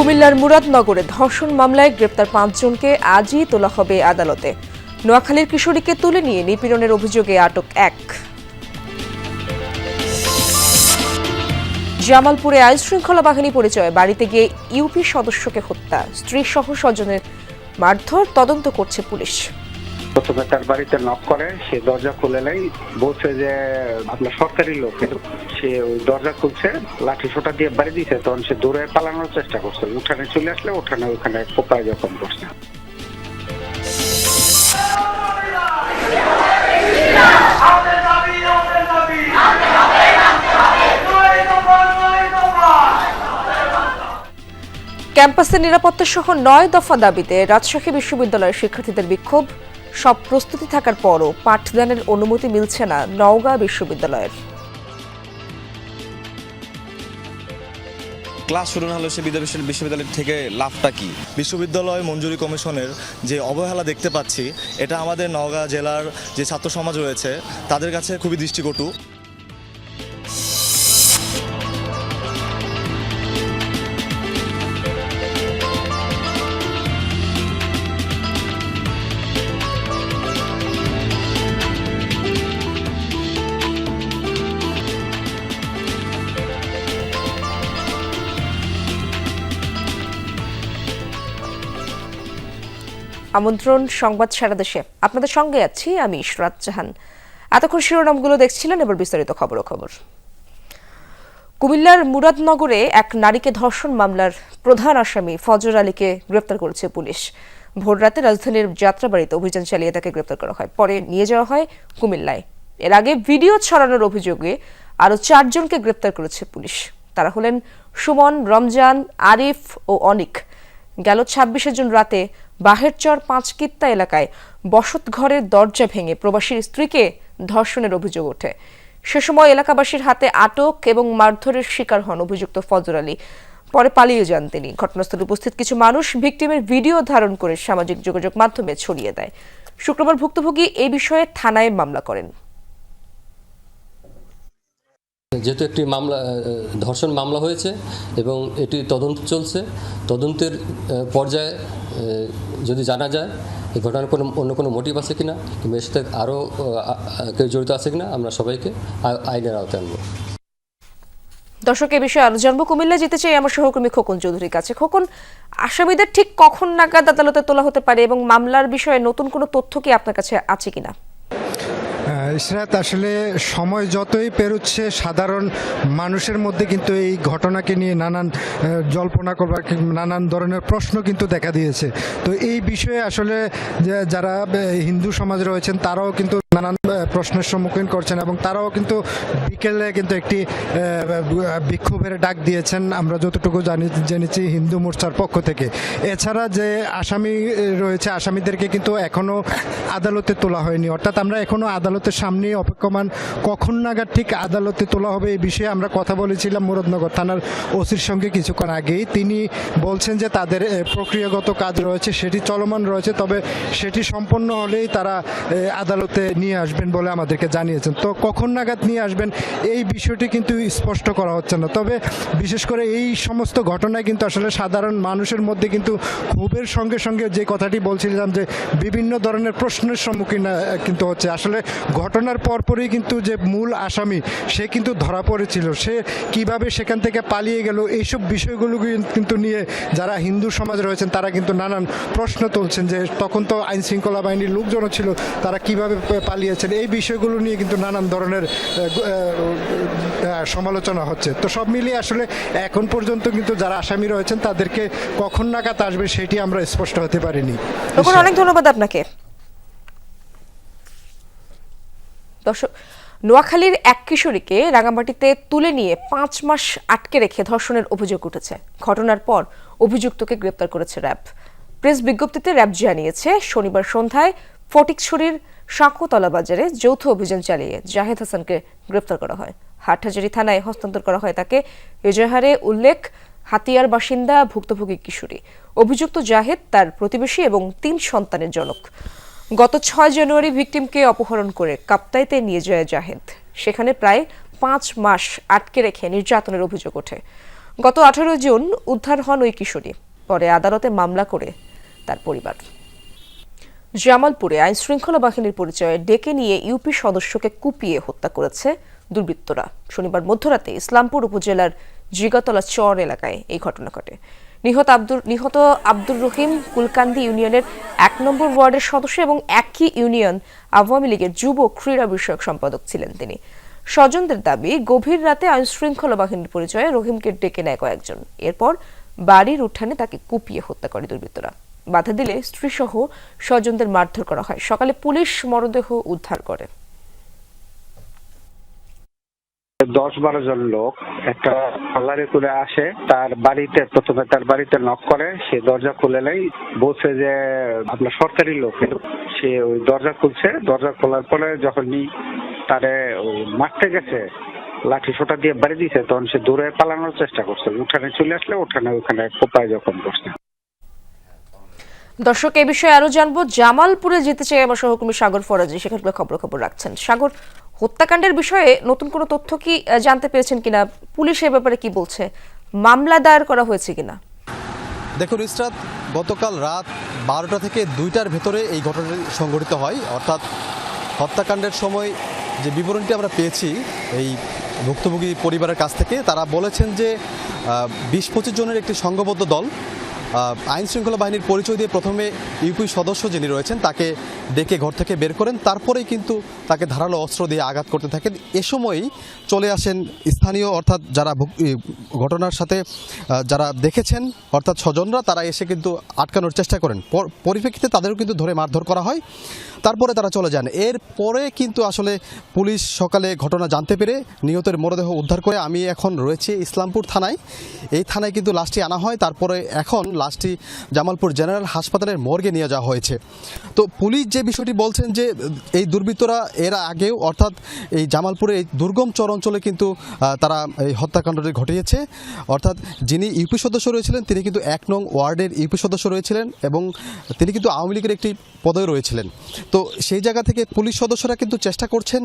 কুমিল্লার মুরাদনগরে ধর্ষণ মামলায় গ্রেপ্তার পাঁচজনকে আজই তোলা হবে আদালতে। নোয়াখালীর কিশোরীকে তুলে নিয়ে নিপীড়নের অভিযোগে আটক এক। জামালপুরে আইন শৃঙ্খলা বাহিনী পরিচয়ে বাড়িতে গিয়ে ইউপি সদস্যকে হত্যা। স্ত্রী সহ স্বজনের মারধর তদন্ত করছে পুলিশ। প্রথমে তার বাড়িতে নক করে, সে দরজা খুলে নেই বলছে যে, আপনার সরকারি লোক। সে ওই দরজা খুলছে, লাঠি সোটা দিয়ে বাড়ি দিয়েছে তখন সে দূরে পালানোর চেষ্টা করছে। উঠানে চলে আসলে, উঠানে ওখানে কোপায় জখম করছে ক্যাম্পাসের নিরাপত্তা সহ নয় দফা দাবিতে রাজশাহী বিশ্ববিদ্যালয়ের শিক্ষার্থীদের বিক্ষোভ। সব প্রস্তুতি থাকার পরও পাঠদানের অনুমতি মিলছে না নওগাঁ বিশ্ববিদ্যালয়ের। ক্লাস শুরু না হলে সে বিদ্যা- বিশ্ববিদ্যালয় থেকে লাভটা কি? বিশ্ববিদ্যালয় মঞ্জুরি কমিশনের যে অবহেলা দেখতে পাচ্ছি এটা আমাদের নওগাঁ জেলার যে ছাত্র সমাজ রয়েছে তাদের কাছে খুবই দৃষ্টিকটু। আমন্ত্রণ সংবাদ সারা দেশে। আপনাদের সঙ্গে আছি আমি ইশরাত জাহান। এতক্ষণ শিরোনামগুলো দেখছিলেন, এবার বিস্তারিত খবর খবর। কুমিল্লার মুরাদনগরে এক নারীকে ধর্ষণ মামলার প্রধান আসামি ফজর আলীকে গ্রেপ্তার করেছে পুলিশ। ভোররাতে রাজধানীর যাত্রাবাড়িতে অভিযান চালিয়ে তাকে গ্রেপ্তার করা হয়। পরে নিয়ে যাওয়া হয় কুমিল্লায়। এর আগে ভিডিও ছড়ানোর অভিযোগে আরও চারজনকে গ্রেপ্তার করেছে পুলিশ। তারা হলেন সুমন, রমজান, আরিফ ও অনিক। গেল ছাব্বিশে জুন রাতে বাহেরচর পাঁচকিত্তা এলাকায় বসত ঘরের দরজা ভেঙে প্রবাসীর স্ত্রীকে ধর্ষণের অভিযোগ ওঠে। সে সময় এলাকাবাসীর হাতে আটক এবং মারধরের শিকার হন অভিযুক্ত ফজর আলী। পরে পালিয়ে যান তিনি। ঘটনাস্থলে উপস্থিত কিছু মানুষ ভিকটিমের ভিডিও ধারণ করে সামাজিক যোগাযোগ মাধ্যমে ছড়িয়ে দেয়। শুক্রবার ভুক্তভোগী এই বিষয়ে থানায় মামলা করেন। যেহেতু একটি মামলা ধর্ষণ মামলা হয়েছে এবং এটি তদন্ত চলছে, তদন্তের পর্যায়ে যদি জানা যায় এই ঘটনার কোনো, অন্য কোনো মোটিভ আছে কিনা, কিংবা এর সাথে আরও কেউ জড়িত আছে কিনা, আমরা সবাইকে আইনের আওতায় আনব। দর্শক, এ বিষয়ে আরও জানব। কুমিল্লা যেতে চাই আমার সহকর্মী খোকন চৌধুরীর কাছে। খোকন, আসামিদের ঠিক কখন নাগাদ আদালতে তোলা হতে পারে এবং মামলার বিষয়ে নতুন কোনো তথ্য কি আপনার কাছে আছে কিনা? আহ, ইশরাত আসলে সময় যতই পেরোচ্ছে সাধারণ মানুষের মধ্যে কিন্তু এই ঘটনাকে নিয়ে নানান জল্পনা করবার নানান ধরনের প্রশ্ন কিন্তু দেখা দিয়েছে। তো এই বিষয়ে আসলে যারা হিন্দু সমাজ রয়েছেন তারাও কিন্তু নানান প্রশ্নের সম্মুখীন করছেন এবং তারাও কিন্তু বিকেলে কিন্তু একটি বিক্ষোভের ডাক দিয়েছেন। আমরা যতটুকু জানি জেনেছি হিন্দু মোর্চার পক্ষ থেকে। এছাড়া যে আসামি রয়েছে আসামিদেরকে কিন্তু এখনও আদালতে তোলা হয়নি। অর্থাৎ আমরা এখনও আদালতের সামনে অপেক্ষমান, কখন নাগাদ ঠিক আদালতে তোলা হবে এই বিষয়ে আমরা কথা বলেছিলাম মুরাদনগর থানার ওসির সঙ্গে কিছুক্ষণ আগেই। তিনি বলছেন যে তাদের প্রক্রিয়াগত কাজ রয়েছে, সেটি চলমান রয়েছে, তবে সেটি সম্পন্ন হলেই তারা আদালতে নিয়ে আসবেন বলে আমাদেরকে জানিয়েছেন। তো কখন নাগাদ নিয়ে আসবেন এই বিষয়টি কিন্তু স্পষ্ট করা হচ্ছে না। তবে বিশেষ করে এই সমস্ত ঘটনায় কিন্তু আসলে সাধারণ মানুষের মধ্যে কিন্তু ক্ষোভের সঙ্গে সঙ্গে যে কথাটি বলছিলাম যে বিভিন্ন ধরনের প্রশ্নের সম্মুখীন কিন্তু হচ্ছে। আসলে ঘটনার পরপরই কিন্তু যে মূল আসামি সে কিন্তু ধরা পড়েছিল। সে কীভাবে সেখান থেকে পালিয়ে গেল এইসব বিষয়গুলো কিন্তু নিয়ে যারা হিন্দু সমাজ রয়েছেন তারা কিন্তু নানান প্রশ্ন তুলছেন যে তখন তো আইন শৃঙ্খলা বাহিনীর লোকজনও ছিল তারা কীভাবে পালিয়েছেন? এই বিষয়গুলো নিয়ে কিন্তু নানান ধরনের সমালোচনা হচ্ছে। তো সব মিলিয়ে আসলে এখন পর্যন্ত কিন্তু যারা আসামি রয়েছেন তাদেরকে কখন নাগাদ আসবে সেটি আমরা স্পষ্ট হতে পারিনি। অনেক ধন্যবাদ আপনাকে। দর্শক, নোয়াখালীর এক কিশোরীকে রাঙামাটিতে তুলে নিয়ে পাঁচ মাস আটকে রেখে ধর্ষণের অভিযোগ উঠেছে। ঘটনার পর অভিযুক্তকে গ্রেপ্তার করেছে র্যাব। প্রেস বিজ্ঞপ্তিতে র্যাব জানিয়েছে, শনিবার সন্ধ্যায় ফটিকছড়ির সাঁকোতলা বাজারে যৌথ অভিযান চালিয়ে জাহেদ হাসানকে গ্রেপ্তার করা হয়। হাটহাজারি থানায় হস্তান্তর করা হয় তাকে। এজাহারে উল্লেখ, হাতিয়ার বাসিন্দা, ভুক্তভোগী কিশোরী। অভিযুক্ত জাহেদ তার প্রতিবেশী এবং তিন সন্তানের জনক। গত ছয় জানুয়ারি ভিকটিমকে অপহরণ করে কাপ্তাইতে নিয়ে যায় জাহেদ। সেখানে প্রায় পাঁচ মাস আটকে রেখে নির্যাতনের অভিযোগ ওঠে। গত আঠারো জুন উদ্ধার হন ওই কিশোরী। পরে আদালতে মামলা করে তার পরিবার। জামালপুরে আইন শৃঙ্খলা বাহিনীর পরিচয়ে ডেকে নিয়ে ইউপি সদস্যকে কুপিয়ে হত্যা করেছে দুর্বৃত্তরা। শনিবার মধ্যরাতে ইসলামপুর উপজেলার জিগাতলা চর এলাকায় এই ঘটনা ঘটে। নিহত আব্দুর নিহত আব্দুর রহিম কুলকান্দি ইউনিয়নের এক নম্বর ওয়ার্ডের সদস্য এবং একই ইউনিয়ন আওয়ামী লীগের যুব ক্রীড়া বিষয়ক সম্পাদক ছিলেন তিনি। স্বজনদের দাবি, গভীর রাতে আইন শৃঙ্খলা বাহিনীর পরিচয়ে রহিমকে ডেকে নেয় কয়েকজন। এরপর বাড়ির উঠানে তাকে কুপিয়ে হত্যা করে দুর্বৃত্তরা। বাধা দিলে স্ত্রীসহ স্বজনদের মারধর করা হয়। সকালে পুলিশ মরদেহ উদ্ধার করে। দশ বারো জন লোক একটা পাল্লারে করে আসে, তার বাড়িতে প্রথমে তার বাড়িতে নক করে, সে দরজা খুলে নেই বলছে যে, আপনার সরকারি লোক। সে ওই দরজা খুলছে, দরজা খোলার পরে যখন নি, তারে মারতে গেছে, লাঠি সোটা দিয়ে বাড়ি দিয়েছে তখন সে দূরে পালানোর চেষ্টা করছে। উঠানে চলে আসলে, উঠানে ওখানে কোপায় যখন করছে। দর্শক এই বিষয়ে আরও জানব। জামালপুরে যেতে চাই আমার সহকর্মী সাগর ফরাজি। সেখানকার খবর খবর রাখছেন। সাগর, হত্যাকাণ্ডের বিষয়ে নতুন কোনো তথ্য কি জানতে পেরেছেন কিনা? পুলিশ এ ব্যাপারে কি বলছে? মামলা দায়ের করা হয়েছে কিনা? দেখুন, ইসরাত, গতকাল রাত বারোটা থেকে দুইটার ভেতরে এই ঘটনাটি সংঘটিত হয়। অর্থাৎ হত্যাকাণ্ডের সময় যে বিবরণটি আমরা পেয়েছি, এই ভুক্তভোগী পরিবারের কাছ থেকে, তারা বলেছেন যে বিশ পঁচিশ জনের একটি সংঘবদ্ধ দল আইন শৃঙ্খলা বাহিনীর পরিচয় দিয়ে প্রথমে ইউপি সদস্য যিনি রয়েছেন, তাকে ডেকে ঘর থেকে বের করেন। তারপরেই কিন্তু তাকে ধারালো অস্ত্র দিয়ে আঘাত করতে থাকেন। এ সময়ই চলে আসেন স্থানীয়, অর্থাৎ যারা ঘটনার সাথে যারা দেখেছেন, অর্থাৎ স্বজনরা, তারা এসে কিন্তু আটকানোর চেষ্টা করেন। পর- পরিপ্রেক্ষিতে তাদেরও কিন্তু ধরে মারধর করা হয়। তারপরে তারা চলে যান। এর পরে কিন্তু আসলে পুলিশ সকালে ঘটনা জানতে পেরে নিহতের মরদেহ উদ্ধার করে আমি এখন রয়েছি ইসলামপুর থানায়। এই থানায় কিন্তু লাশটি আনা হয়। তারপরে এখন লাশটি জামালপুর জেনারেল হাসপাতালের মর্গে নিয়ে যাওয়া হয়েছে। তো পুলিশ যে বিষয়টি বলছেন যে, এই দুর্বৃত্তরা এর আগেও অর্থাৎ এই জামালপুরের এই দুর্গম চর অঞ্চলে কিন্তু তারা এই হত্যাকাণ্ডটি ঘটিয়েছে। অর্থাৎ যিনি ইউপি সদস্য রয়েছিলেন, তিনি কিন্তু এক নং ওয়ার্ডের ইউপি সদস্য রয়েছিলেন এবং তিনি কিন্তু আওয়ামী লীগের একটি পদে রয়েছিলেন। তো সেই জায়গা থেকে পুলিশ সদস্যরা কিন্তু চেষ্টা করছেন,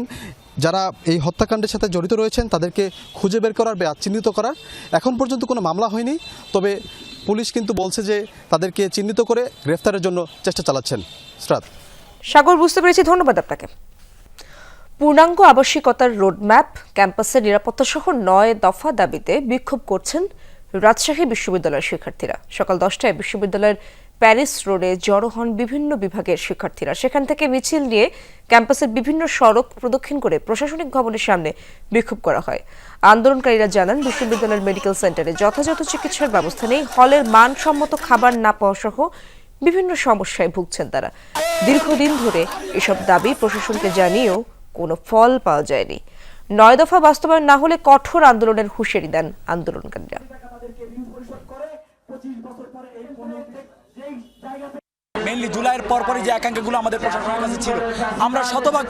যারা এই হত্যাকাণ্ডের সাথে জড়িত রয়েছেন, তাদেরকে খুঁজে বের করার বা চিহ্নিত করার। এখন পর্যন্ত কোনো মামলা হয়নি, তবে পুলিশ কিন্তু বলছে যে তাদেরকে চিহ্নিত করে গ্রেফতারের জন্য চেষ্টা চালাচ্ছেন। সাগর, বুঝতে পেরেছি। ধন্যবাদ আপনাকে। পূর্ণাঙ্গ আবাসিকতার রোডম্যাপ, ক্যাম্পাসের নিরাপত্তা সহ নয় দফা দাবিতে বিক্ষোভ করছেন রাজশাহী বিশ্ববিদ্যালয়ের শিক্ষার্থীরা। সকাল দশটায় বিশ্ববিদ্যালয়ের প্যারিস রোডে জড়ো হন বিভিন্ন বিভাগের শিক্ষার্থীরা। সেখান থেকে মিছিল নিয়ে ক্যাম্পাসের বিভিন্ন সড়ক প্রদক্ষিণ করে প্রশাসনিক ভবনের সামনে বিক্ষোভ করা হয়। আন্দোলনকারীরা জানান, বিশ্ববিদ্যালয়ের মেডিকেল সেন্টারে যথাযথ চিকিৎসার ব্যবস্থা নেই, হলের মানসম্মত খাবার না পাওয়া সহ বিভিন্ন সমস্যায় ভুগছেন তারা। দীর্ঘদিন ধরে এসব দাবি প্রশাসনকে জানিয়েও কোনো ফল পাওয়া যায়নি। নয় দফা বাস্তবায়ন না হলে কঠোর আন্দোলনের হুঁশিয়ারি দেন আন্দোলনকারীরা। মেনলি জুলাইয়ের পরপরই যে একাঙ্কগুলো আমাদের প্রশাসনের কাছে ছিল আমরা শতভাগ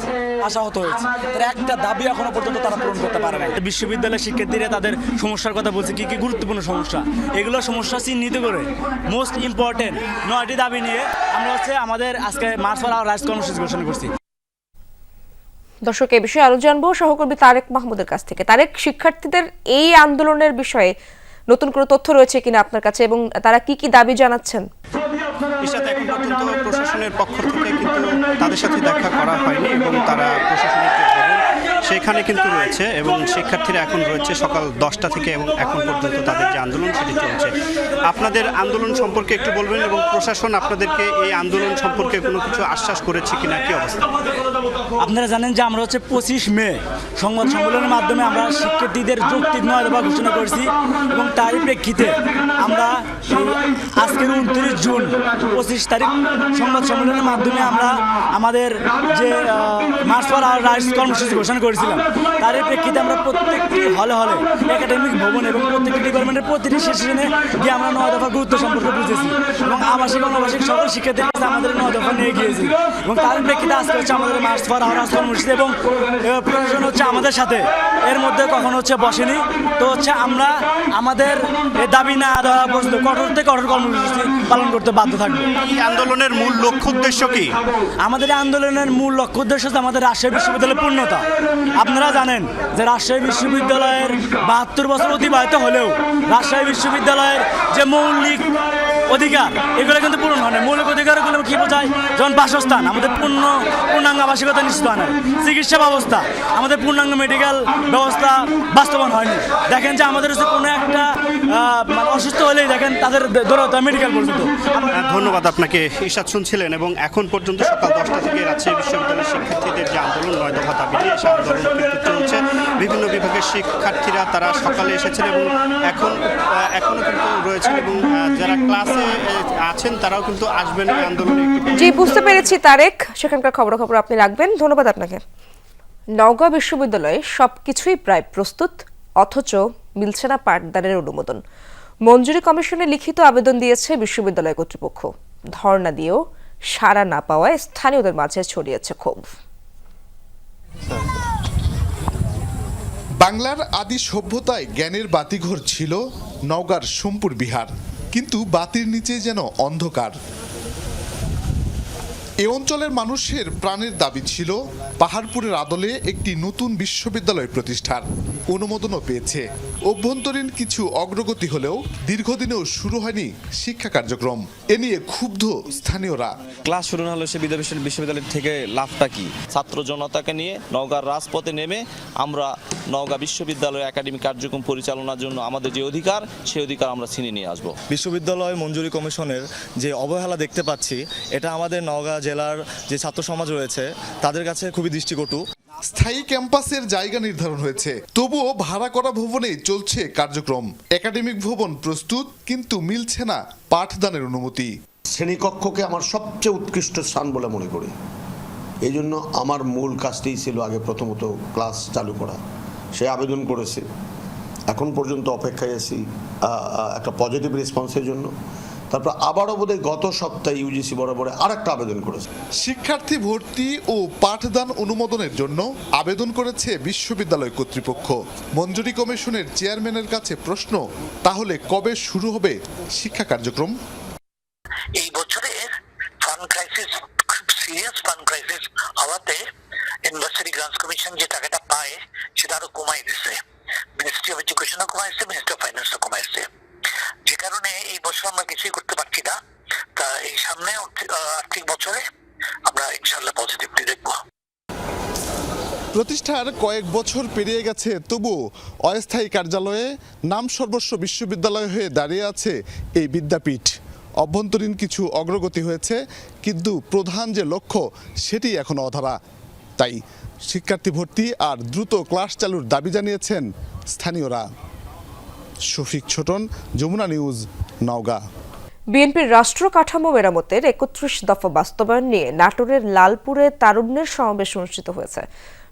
আশাহত হয়েছি। তার একটা দাবি এখনও পর্যন্ত তারা পূরণ করতে পারে না বিশ্ববিদ্যালয়ের শিক্ষার্থীরা তাদের সমস্যার কথা বলছে কি কি গুরুত্বপূর্ণ সমস্যা? এগুলো সমস্যা চিহ্নিত করে মোস্ট ইম্পর্টেন্ট নয়টি দাবি নিয়ে আমরা হচ্ছে আমাদের আজকে মার্চ ফর আওয়ার রাইটস কর্মসূচি ঘোষণা করছি। দর্শক এ বিষয়ে আরও জানব। সহকর্মী তারেক মাহমুদের কাছ থেকে। তারেক শিক্ষার্থীদের এই আন্দোলনের বিষয়ে নতুন কোনো তথ্য রয়েছে কিনা আপনার কাছে এবং তারা কি কি দাবি জানাচ্ছেন? সাথে এখন পর্যন্ত প্রশাসনের পক্ষ থেকে কিন্তু তাদের সাথে দেখা করা হয়নি এবং তারা প্রশাসনিক সেখানে কিন্তু রয়েছে এবং শিক্ষার্থীরা এখন রয়েছে সকাল দশটা থেকে এবং এখন পর্যন্ত তাদের যে আন্দোলন সেটি চলছে। আপনাদের আন্দোলন সম্পর্কে একটু বলবেন এবং প্রশাসন আপনাদেরকে এই আন্দোলন সম্পর্কে কোনো কিছু আশ্বাস করেছে কিনা? কি অবস্থা? আপনারা জানেন যে আমরা হচ্ছে পঁচিশ মে সংবাদ সম্মেলনের মাধ্যমে আমরা শিক্ষার্থীদের যৌক্তিক নয় দফা ঘোষণা করেছি এবং তারই প্রেক্ষিতে আমরা আজকের উনত্রিশ জুন পঁচিশ তারিখ সংবাদ সম্মেলনের মাধ্যমে আমরা আমাদের যে মার্চ ফর আওয়ার কর্মসূচি ঘোষণা করেছিলাম। তারই প্রেক্ষিতে আমরা প্রত্যেকটি হলে হলে একাডেমিক ভবন এবং প্রত্যেকটি ডিপার্টমেন্টের প্রতিটি সেশনে গিয়ে আমরা নয় দফা গুরুত্ব সম্পর্কে বুঝেছি। এবং আবাসিক অনাবাসিক সকল শিক্ষার্থীর কাছে আমাদের নয় দফা নিয়ে গিয়েছি। এবং তার প্রেক্ষিতে আজকে হচ্ছে আমাদের মার্চ ফর আওয়ার কর্মসূচি এবং এ, প্রশাসন হচ্ছে আমাদের সাথে। এর মধ্যে কখনো হচ্ছে বসেনি। তো হচ্ছে আমরা আমাদের দাবি না দেওয়া পর্যন্ত কঠোর থেকে কঠোর কর্মসূচি পালন করতে বাধ্য থাকব। এই আন্দোলনের মূল লক্ষ্য উদ্দেশ্য কি? আমাদের আন্দোলনের মূল লক্ষ্য উদ্দেশ্য হচ্ছে আমাদের রাজশাহী বিশ্ববিদ্যালয়ের পূর্ণতা। আপনারা জানেন যে রাজশাহী বিশ্ববিদ্যালয়ের বাহাত্তর বছর অতিবাহিত হলেও রাজশাহী বিশ্ববিদ্যালয়ের যে মৌলিক অধিকার, এগুলো কিন্তু পূরণ হয় না মৌলিক অধিকারগুলো কি বোঝায়? যেমন বাসস্থান, আমাদের পূর্ণ পূর্ণাঙ্গ আবাসিকতা নিশ্চিত হয় চিকিৎসা ব্যবস্থা, আমাদের পূর্ণাঙ্গ মেডিকেল ব্যবস্থা বাস্তবায়ন হয়নি। দেখেন যে আমাদের হচ্ছে কোনো একটা মানে অসুস্থ দেখেন তাদের দৌড়াতে মেডিকেল পর্যন্ত ধন্যবাদ আপনাকে। ঈশাদ শুনছিলেন এবং এখন পর্যন্ত সকাল দশটা থেকে রাজশাহী বিশ্ববিদ্যালয়ের শিক্ষার্থীদের যে আন্দোলন নয় দফা দাবি নিয়ে সে আন্দোলন কিন্তু চলছে। বিভিন্ন বিভাগের শিক্ষার্থীরা তারা সকালে এসেছেন এবং এখন আহ, এখনও কিন্তু রয়েছেন এবং যারা ক্লাসে আছেন তারাও কিন্তু আসবেন এই আন্দোলনে জি বুঝতে পেরেছি তারেক। সেখানকার খবরাখবর আপনি রাখবেন। ধন্যবাদ আপনাকে। নওগাঁ বিশ্ববিদ্যালয়ে সবকিছুই প্রায় প্রস্তুত অথচ মিলছে না পাঠদানের অনুমোদন। মঞ্জুরি কমিশনে লিখিত আবেদন দিয়েছে বিশ্ববিদ্যালয় কর্তৃপক্ষ। ধর্ণা দিয়েও সাড়া না পাওয়ায় স্থানীয়দের মাঝে ছড়িয়েছে ক্ষোভ। বাংলার আদি সভ্যতায় জ্ঞানের বাতিঘর ছিল নওগাঁর সোমপুর বিহার, কিন্তু বাতির নিচে যেন অন্ধকার। এ অঞ্চলের মানুষের প্রাণের দাবি ছিল পাহাড়পুরের আদলে একটি নতুন বিশ্ববিদ্যালয় প্রতিষ্ঠার। অনুমোদনও পেয়েছে। অভ্যন্তরীণ কিছু অগ্রগতি হলেও দীর্ঘদিনেও শুরু হয়নি শিক্ষা কার্যক্রম। এ নিয়ে ক্ষুব্ধ স্থানীয়রা। ক্লাস শুরু না হলে সে বিদ্যা- বিশ্ববিদ্যালয় থেকে লাভটা কি? ছাত্র জনতাকে নিয়ে নওগাঁর রাজপথে নেমে আমরা নওগাঁ বিশ্ববিদ্যালয় একাডেমিক কার্যক্রম পরিচালনার জন্য আমাদের যে অধিকার সেই অধিকার আমরা ছিনিয়ে নিয়ে আসব। বিশ্ববিদ্যালয় মঞ্জুরি কমিশনের যে অবহেলা দেখতে পাচ্ছি এটা আমাদের নওগাঁ জেলার যে ছাত্র সমাজ রয়েছে তাদের কাছে খুবই দৃষ্টিকটু। স্থায়ী ক্যাম্পাসের জায়গা নির্ধারণ হয়েছে। তবুও ভাড়া করা ভবনেই চলছে কার্যক্রম। একাডেমিক ভবন প্রস্তুত কিন্তু মিলছে না পাঠদানের অনুমতি। শ্রেণীকক্ষকে আমার সবচেয়ে উৎকৃষ্ট স্থান বলে মনে করি। এই জন্য আমার মূল কাজটি ছিল আগে প্রথমত ক্লাস চালু করা। সে আবেদন করেছে। এখন পর্যন্ত অপেক্ষায় আছি একটা পজিটিভ রেসপন্সের জন্য। তারপর আবারও বোধহয় গত সপ্তাহে ইউজিসি বরাবরে আর একটা আবেদন করেছে। শিক্ষার্থী ভর্তি ও পাঠদান অনুমোদনের জন্য আবেদন করেছে বিশ্ববিদ্যালয় কর্তৃপক্ষ। মঞ্জুরি কমিশনের চেয়ারম্যানের কাছে প্রশ্ন তাহলে কবে শুরু হবে শিক্ষা কার্যক্রম? এই fund crisis serious fund crisis হওয়াতে ইউনিভার্সিটি গ্রান্টস কমিশন যে টাকাটা পায় সেটা আরও কমাই দিছে। মিনিস্ট্রি অফ এডুকেশনও কমাইছে মিনিস্ট্রি অফ ফাইন্যান্সও কমাইছে যে কারণে এই বছর আমরা কিছুই করতে পারছি না। তা এই সামনে আর্থিক- বছরে আমরা ইনশাল্লাহ পজিটিভলি দেখব। প্রতিষ্ঠার কয়েক বছর পেরিয়ে গেছে, তবু অস্থায়ী কার্যালয়ে নাম সর্বস্ব বিশ্ববিদ্যালয় হয়ে দাঁড়িয়ে আছে এই বিদ্যাপীঠ। অভ্যন্তরীণ কিছু অগ্রগতি হয়েছে, কিন্তু প্রধান যে লক্ষ্য সেটি এখনও অধরা। তাই শিক্ষার্থী ভর্তি আর দ্রুত ক্লাস চালুর দাবি জানিয়েছেন স্থানীয়রা। শফিক ছোটন, যমুনা নিউজ, নওগাঁ। বিএনপির রাষ্ট্র কাঠামো মেরামতের একত্রিশ দফা বাস্তবায়ন নিয়ে নাটোরের লালপুরে তারুণ্যের সমাবেশ অনুষ্ঠিত হয়েছে।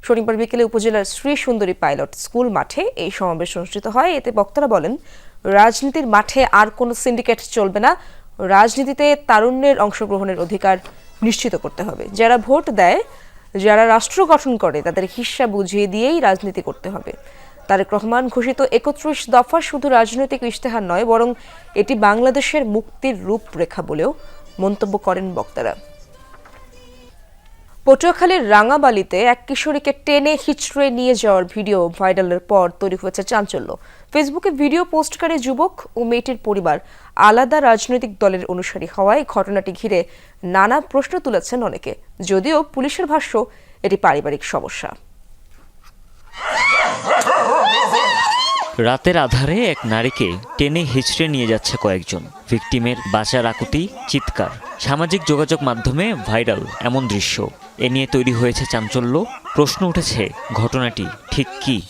শনিবার বিকেলে উপজেলার শ্রী সুন্দরী পাইলট স্কুল মাঠে এই সমাবেশ অনুষ্ঠিত হয়। এতে বক্তারা বলেন, রাজনীতির মাঠে আর কোনো সিন্ডিকেট চলবে না। রাজনীতিতে তারুণ্যের অংশগ্রহণের অধিকার নিশ্চিত করতে হবে। যারা ভোট দেয়, যারা রাষ্ট্র গঠন করে, তাদের হিস্সা বুঝিয়ে দিয়েই রাজনীতি করতে হবে। তারেক রহমান ঘোষিত একত্রিশ দফা শুধু রাজনৈতিক ইশতেহার নয়, বরং এটি বাংলাদেশের মুক্তির রূপরেখা বলেও মন্তব্য করেন বক্তারা। পটুয়াখালীর রাঙাবালিতে এক কিশোরীকে টেনে হিচড়ে নিয়ে যাওয়ার ভিডিও ভাইরালের পর তৈরি হয়েছে চাঞ্চল্য। ফেসবুকে ভিডিও পোস্টকারী যুবক ও মেয়েটির পরিবার আলাদা রাজনৈতিক দলের অনুসারী হওয়ায় ঘটনাটি ঘিরে নানা প্রশ্ন তুলেছেন অনেকে। যদিও পুলিশের ভাষ্য, এটি পারিবারিক সমস্যা। রাতের আধারে এক নারীকে টেনে হিচড়ে নিয়ে যাচ্ছে কয়েকজন। ভিকটিমের বাঁচার আকুতি চিৎকার। সামাজিক যোগাযোগ মাধ্যমে ভাইরাল এমন দৃশ্য। এ নিয়ে তৈরি হয়েছে চাঞ্চল্য। প্রশ্ন উঠেছে, ঘটনাটি ঠিক কি?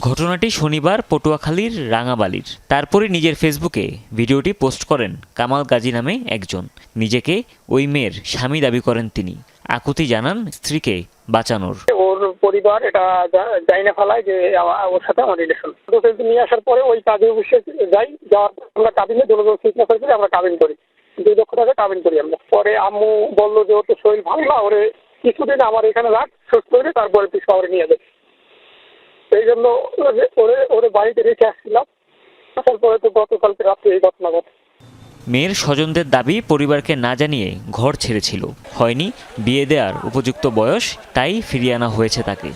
ঘটনাটি শনিবার পটুয়াখালীর রাঙাবালির। তারপরে নিজের ফেসবুকে ভিডিওটি পোস্ট করেন কামাল গাজী নামে একজন। নিজেকে ওই মেয়ের স্বামী দাবি করেন তিনি। আকুতি জানান স্ত্রীকে বাঁচানোর। ওর পরিবার, এটা যাই না ফেলায় যে ওর সাথে আমার রিলেশন নিয়ে আসার পরে ওই কাজী অফিসে যাই, যাওয়ার আমরা কাবিনে করে আমরা কাবিন করি। দুই লক্ষ টাকা কাবিন করি আমরা। পরে আম্মু বলল যে, ওর তো শরীর ভালো না, ওরে কিছুদিন আমার এখানে রাখ সুস্থ করে তারপরে তুই শহরে নিয়ে যাবে। সেই জন্য ওরে ওরে বাড়িতে রেখে আসছিলাম। আসার পরে তো গতকালকে রাত্রে এই ঘটনা ঘটে। মেয়ের স্বজনদের দাবি পরিবারকে না জানিয়ে ঘর ছেড়েছিল। হয়নি বিয়ে দেওয়ার উপযুক্ত বয়স তাই ফিরিয়ে আনা হয়েছে তাকে।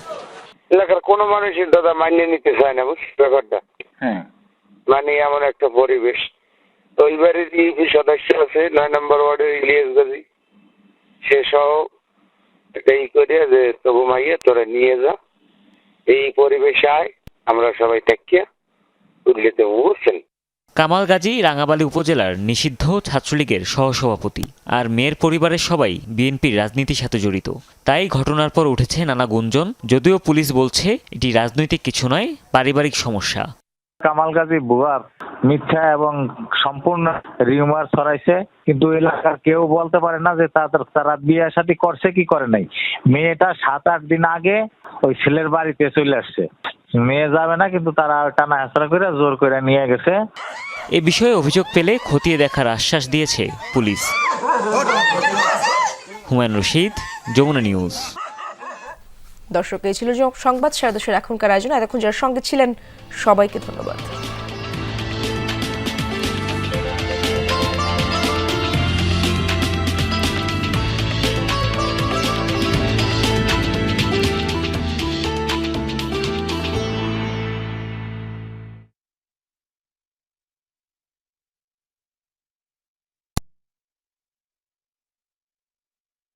এলাকার কোনো মানুষই দাদা মানিয়ে নিতে চায় না বুঝছিস ব্যাপারটা? হ্যাঁ। মানে এমন একটা পরিবেশ। তো ওই বাড়ির ইউপি সদস্য আছে নয় নম্বর ওয়ার্ডের ইলিয়াস গাজী সে সহ একটা ই করিয়া যে তবু মাইয়ে তোরা নিয়ে যা। এই পরিবেশে আয় আমরা সবাই থাকিয়া তুললে তো বুঝছেন কামাল গাজী রাঙাবালী উপজেলার নিষিদ্ধ ছাত্রলীগের সহসভাপতি আর মেয়ের পরিবারের সবাই বিএনপির রাজনীতির সাথে জড়িত। তাই ঘটনার পর উঠেছে নানা গুঞ্জন, যদিও পুলিশ বলছে, এটি রাজনৈতিক কিছু নয়, পারিবারিক সমস্যা। কামাল গাজী বুয়ার মিথ্যা এবং সম্পূর্ণ রিউমার ছড়াইছে। কিন্তু এলাকার কেউ বলতে পারে না যে তাদের তারা বিয়ে সাথে করছে কি করে নাই। মেয়েটা সাত, আট দিন আগে ওই ছেলের বাড়িতে চলে আসছে। মেয়ে যাবে না, কিন্তু তারা টানা হেঁচড়া করে জোর করে নিয়ে গেছে। এ বিষয়ে অভিযোগ পেলে খতিয়ে দেখার আশ্বাস দিয়েছে পুলিশ। হুমায়ুন রশিদ, যমুনা নিউজ। দর্শক এই ছিল সংবাদ সারা দেশের এখনকার আয়োজন। এতক্ষণ যারা সঙ্গে ছিলেন সবাইকে ধন্যবাদ।